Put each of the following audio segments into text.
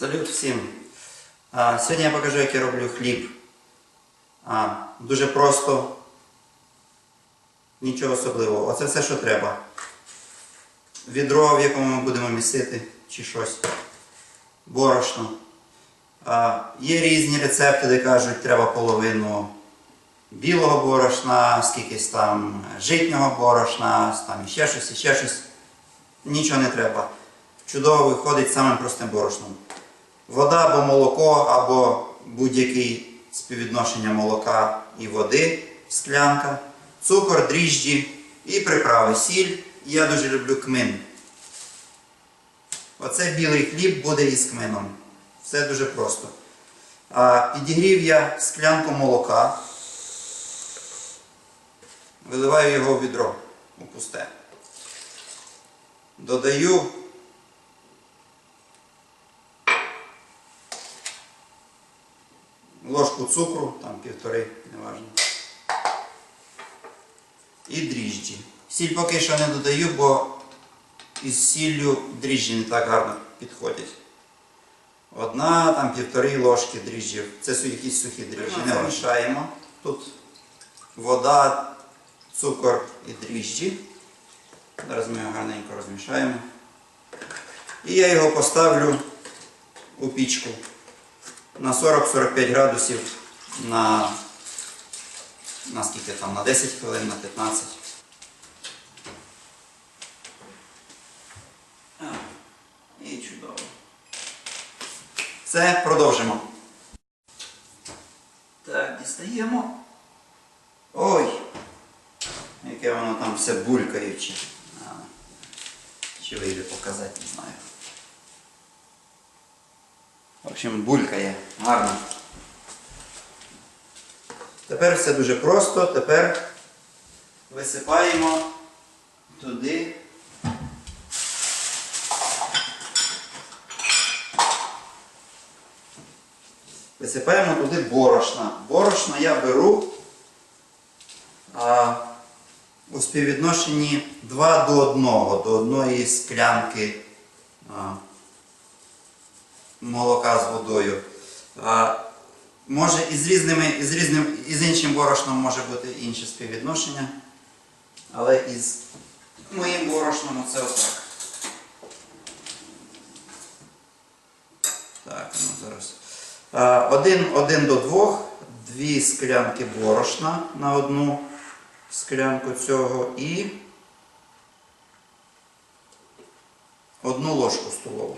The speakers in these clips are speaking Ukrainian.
Салют всім! Сьогодні я покажу, як я роблю хліб. Дуже просто, нічого особливого. Оце все, що треба. Відро, в якому ми будемо місити чи щось. Борошно. Є різні рецепти, де кажуть, треба половину білого борошна, скількись там житнього борошна, там ще щось, ще щось. Нічого не треба. Чудово виходить самим простим борошном. Вода або молоко, або будь-яке співвідношення молока і води, склянка, цукор, дріжджі і приправи, сіль. Я дуже люблю кмин. Оце білий хліб буде із кмином. Все дуже просто. Підігрів я склянку молока. Виливаю його в відро у пусте. Додаю ложку цукру, там півтори, неважно. І дріжджі. Сіль поки що не додаю, бо із сіллю дріжджі не так гарно підходять. Одна, там півтори ложки дріжджів. Це якісь сухі дріжджі. Не мішаємо. Тут вода, цукор і дріжджі. Зараз ми його гарненько розмішаємо. І я його поставлю у пічку на 40-45 градусів на, на скільки там, на 10 хвилин, на 15. А, І чудово. Все, продовжимо. Так, дістаємо. Ой! Яке воно там все булькаюче. Чи вийде показати, не знаю. В общем, булькає. Гарно. Тепер все дуже просто. Тепер висипаємо туди. Висипаємо туди борошна. Борошна я беру а, у співвідношенні 2 до 1, до одної склянки а, молока з водою. Може із різними, із різним, із іншим борошном може бути інше співвідношення. Але із моїм борошном це отак. Так, ну зараз. Один, один до двох, дві склянки борошна на одну склянку цього і одну ложку столову.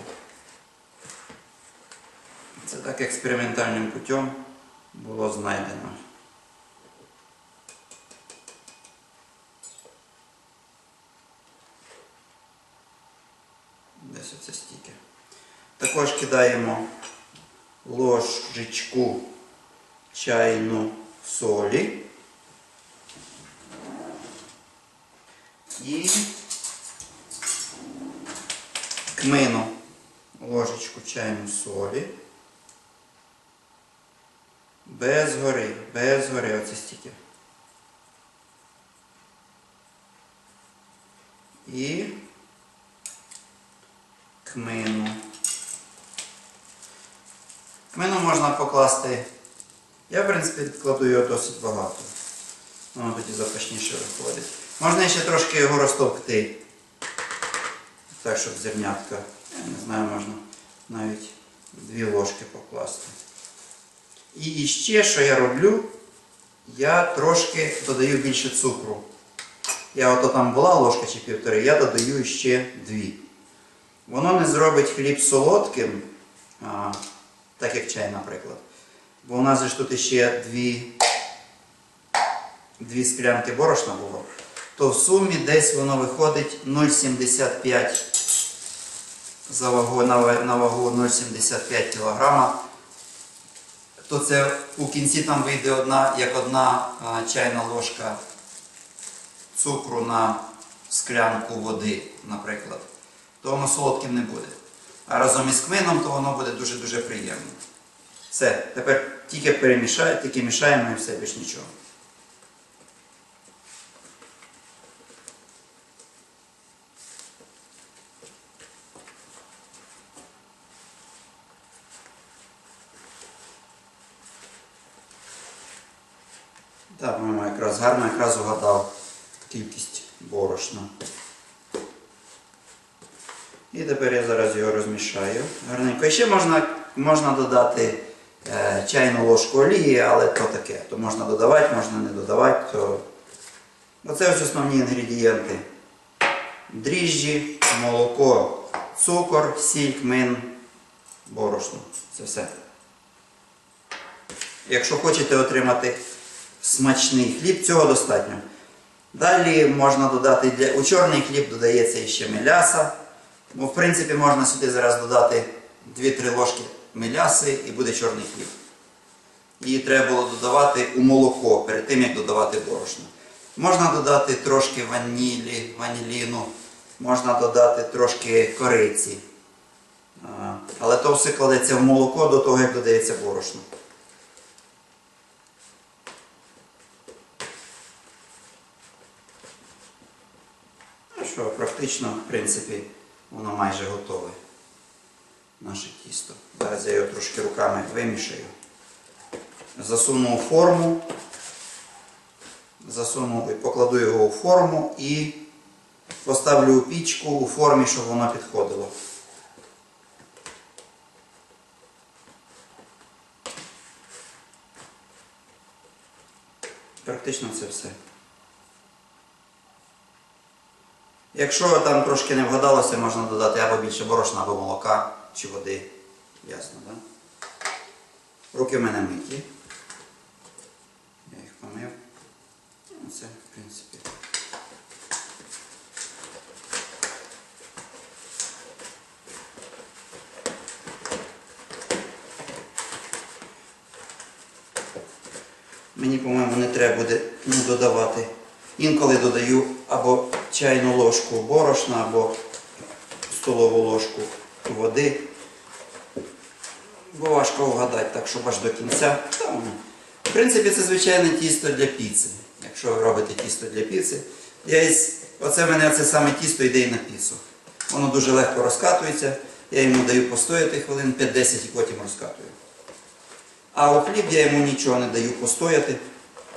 Це так експериментальним путем було знайдено. Десь оце стільки. Також кидаємо ложечку чайну солі. І кмину ложечку чайну солі. Без гори, без гори, оце стільки. І кмину. Кмину можна покласти. Я, в принципі, кладу його досить багато. Воно тоді запашніше виходить. Можна ще трошки його розтовкти. Так, щоб зернятка. Я не знаю, можна навіть дві ложки покласти. І ще, що я роблю, я трошки додаю більше цукру. Я ото там була ложка чи півтори, я додаю ще дві. Воно не зробить хліб солодким, а, так як чай, наприклад. Бо у нас ж тут ще дві, дві склянки борошна було. То в сумі десь воно виходить 0,75 за вагу, на вагу 0,75 кг. То це у кінці там вийде одна, як одна чайна ложка цукру на склянку води, наприклад. То воно солодким не буде. А разом із кмином, то воно буде дуже-дуже приємно. Все, тепер тільки перемішаємо, тільки мішаємо і все, більш нічого. Так, по-моєму, якраз гарно якраз угадав кількість борошна. І тепер я зараз його розмішаю гарненько. І ще можна, можна додати е, чайну ложку олії, але то таке. То можна додавати, можна не додавати. То... Оце ось основні інгредієнти. Дріжджі, молоко, цукор, сіль, кмин, борошно. Це все. Якщо хочете отримати смачний хліб, цього достатньо. Далі можна додати для... у чорний хліб додається ще меляса. В принципі, можна сюди зараз додати 2-3 ложки меляси і буде чорний хліб. Її треба було додавати у молоко перед тим, як додавати борошно. Можна додати трошки ванілі, ваніліну, можна додати трошки кориці. Але то все кладеться в молоко до того, як додається борошно. Ну що, практично, в принципі, воно майже готове. Наше тісто. Зараз я його трошки руками вимішаю. Засуну у форму. Засуну і покладу його у форму і поставлю у пічку у формі, щоб воно підходило. Практично це все. Якщо там трошки не вгадалося, можна додати або більше борошна, або молока чи води. Ясно, так? Руки в мене миті. Я їх помив. Ну, Це, в принципі. Мені, по-моєму, не треба буде ну, додавати. Інколи додаю або чайну ложку борошна, або столову ложку води. Бо важко вгадати, так щоб аж до кінця. Та воно. В принципі, це звичайне тісто для піци. Якщо ви робите тісто для піци, я із... оце в мене це саме тісто йде і на піцу. Воно дуже легко розкатується. Я йому даю постояти хвилин 5-10 і потім розкатую. А у хліб я йому нічого не даю постояти.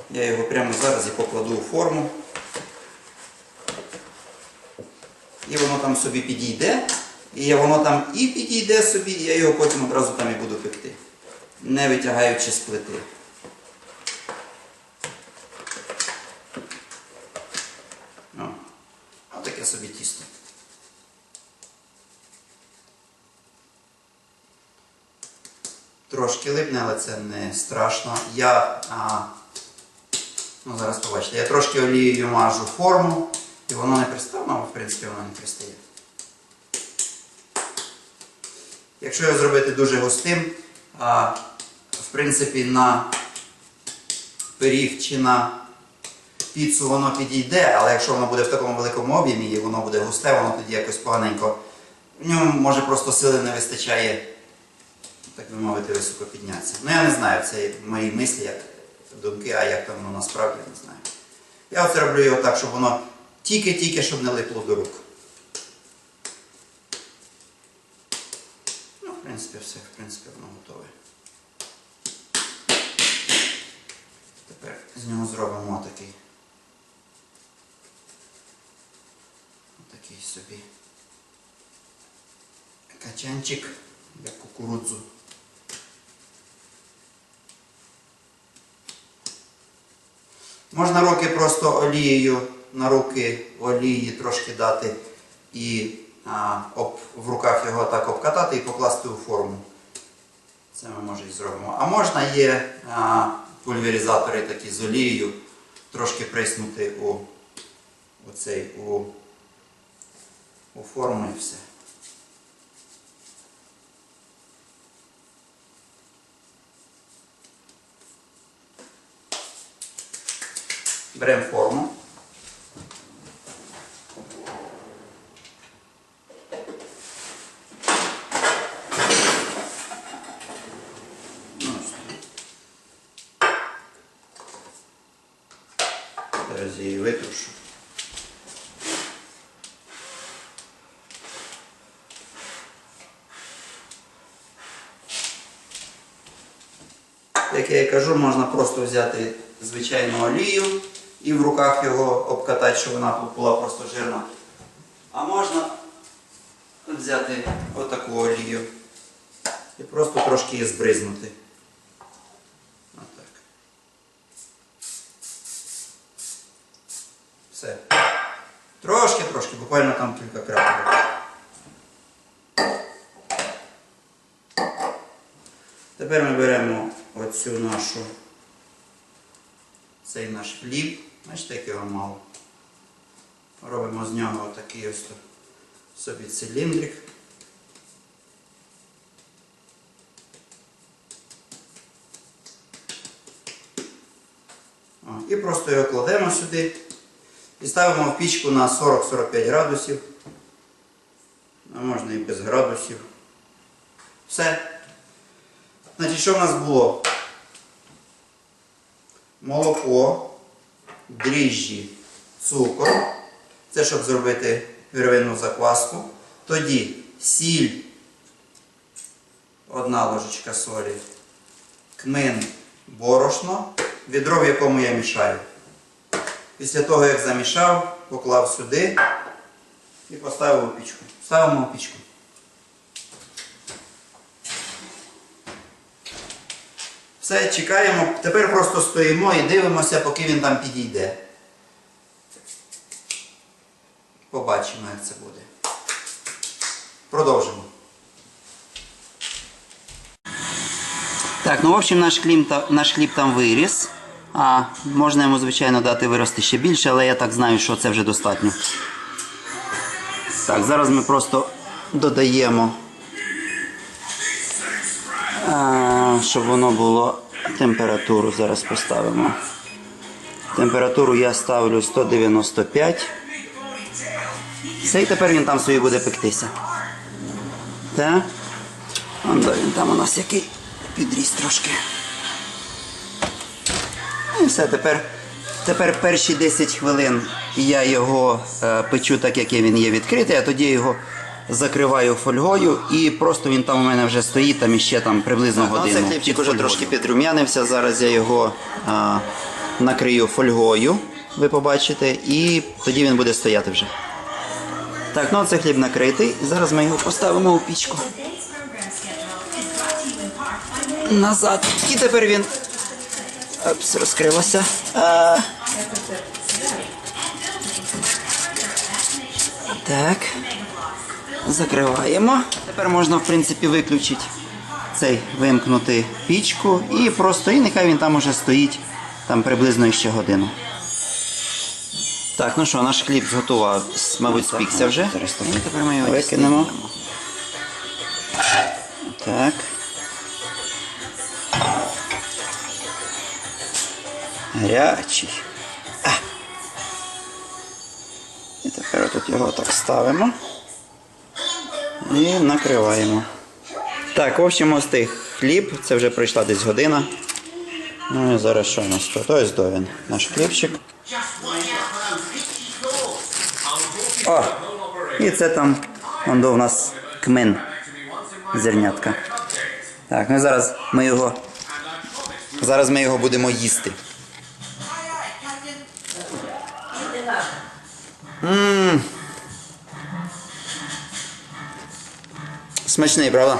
Я його прямо зараз і покладу у форму. І воно там собі підійде. І воно там і підійде собі, і я його потім одразу там і буду пекти. Не витягаючи з плити. Отаке собі тісто. Трошки липне, але це не страшно. Я, ну зараз побачите, я трошки олією мажу форму, і воно не пристає, ну, в принципі, воно не пристає. Якщо його зробити дуже густим, а, в принципі, на пиріг чи на піцу воно підійде, але якщо воно буде в такому великому об'ємі і воно буде густе, воно тоді якось поганенько. В ньому може просто сили не вистачає, так би мовити, високо піднятися. Ну я не знаю, це мої мислі, як думки, а як там воно насправді не знаю. Я оце роблю його так, щоб воно тільки-тільки, щоб не липло до рук. Ну, в принципі, все, в принципі, воно готове. Тепер з нього зробимо такий. Такий собі качанчик для кукурудзу. Можна руки просто олією на руки олії трошки дати і а, об, в руках його так обкатати і покласти у форму. Це ми може і зробимо. А можна є а, пульверизатори такі з олією, трошки приснути у, у, цей, у, у форму і все. Беремо форму. Ну, ось так. Зараз я її витрушу. Як я кажу, можна просто взяти звичайну олію і в руках його обкатати, щоб вона була просто жирна. А можна взяти отаку олію і просто трошки її збризнути. Отак. Все. Трошки, трошки, буквально там кілька крапель. Тепер ми беремо оцю нашу, цей наш хліб, бачите, як його мало. Робимо з нього отакий ось собі циліндрик. О, І просто його кладемо сюди і ставимо в пічку на 40-45 градусів. А можна і без градусів. Все. Значить, що в нас було? Молоко, дріжджі, цукор. Це щоб зробити первинну закваску. Тоді сіль, одна ложечка солі, кмин, борошно, відро, в якому я мішаю. Після того, як замішав, поклав сюди і поставив у пічку. Ставимо у пічку. Все, чекаємо. Тепер просто стоїмо і дивимося, поки він там підійде. Побачимо, як це буде. Продовжимо. Так, ну в общем наш хліб, наш хліб там виріс. А можна йому, звичайно, дати вирости ще більше, але я так знаю, що це вже достатньо. Так, зараз ми просто додаємо, а, щоб воно було температуру. Зараз поставимо. Температуру я ставлю 195. Все, і тепер він там собі буде пектися. Так. Он да, він там у нас який підріс трошки. І все, тепер, тепер перші 10 хвилин я його е, печу так, як він є відкритий, а тоді його закриваю фольгою і просто він там у мене вже стоїть там іще там приблизно Так, ну, годину. цей хлібчик уже трошки підрум'янився. Зараз я його а, накрию фольгою, ви побачите, і тоді він буде стояти вже. Так, ну це хліб накритий. Зараз ми його поставимо у пічку. Назад. І тепер він. Опс, розкрилося. А, так. Закриваємо. Тепер можна, в принципі, виключити цей, вимкнути пічку і просто, і нехай він там уже стоїть там приблизно ще годину. Так, ну що, наш хліб зготував, мабуть, спікся вже. І тепер ми його викинемо. Так. Гарячий. А. І тепер тут його так ставимо. І накриваємо. Так, в общем, ось цей хліб. Це вже пройшла десь година. Ну і зараз що у нас тут? Ось до він. Наш хлібчик. О! І це там он до у нас кмин. Зернятка. Так, ну зараз ми його. Зараз ми його будемо їсти. Ммм. Смачний, правда?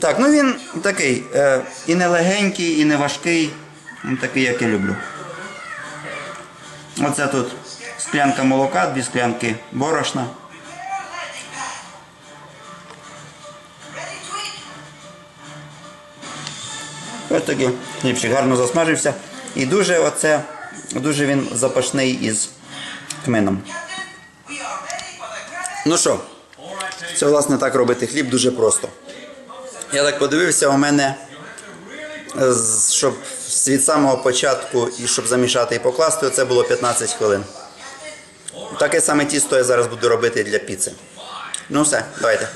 Так, ну він такий е, і не легенький, і не важкий. Він такий, як я люблю. Оце тут склянка молока, дві склянки борошна. Ось такий хлібчик гарно засмажився. І дуже оце, дуже він запашний із кмином. Ну що, це власне так робити хліб дуже просто. Я так подивився, у мене, е, щоб від самого початку і щоб замішати і покласти, це було 15 хвилин. Таке саме тісто я зараз буду робити для піци. Ну все, давайте.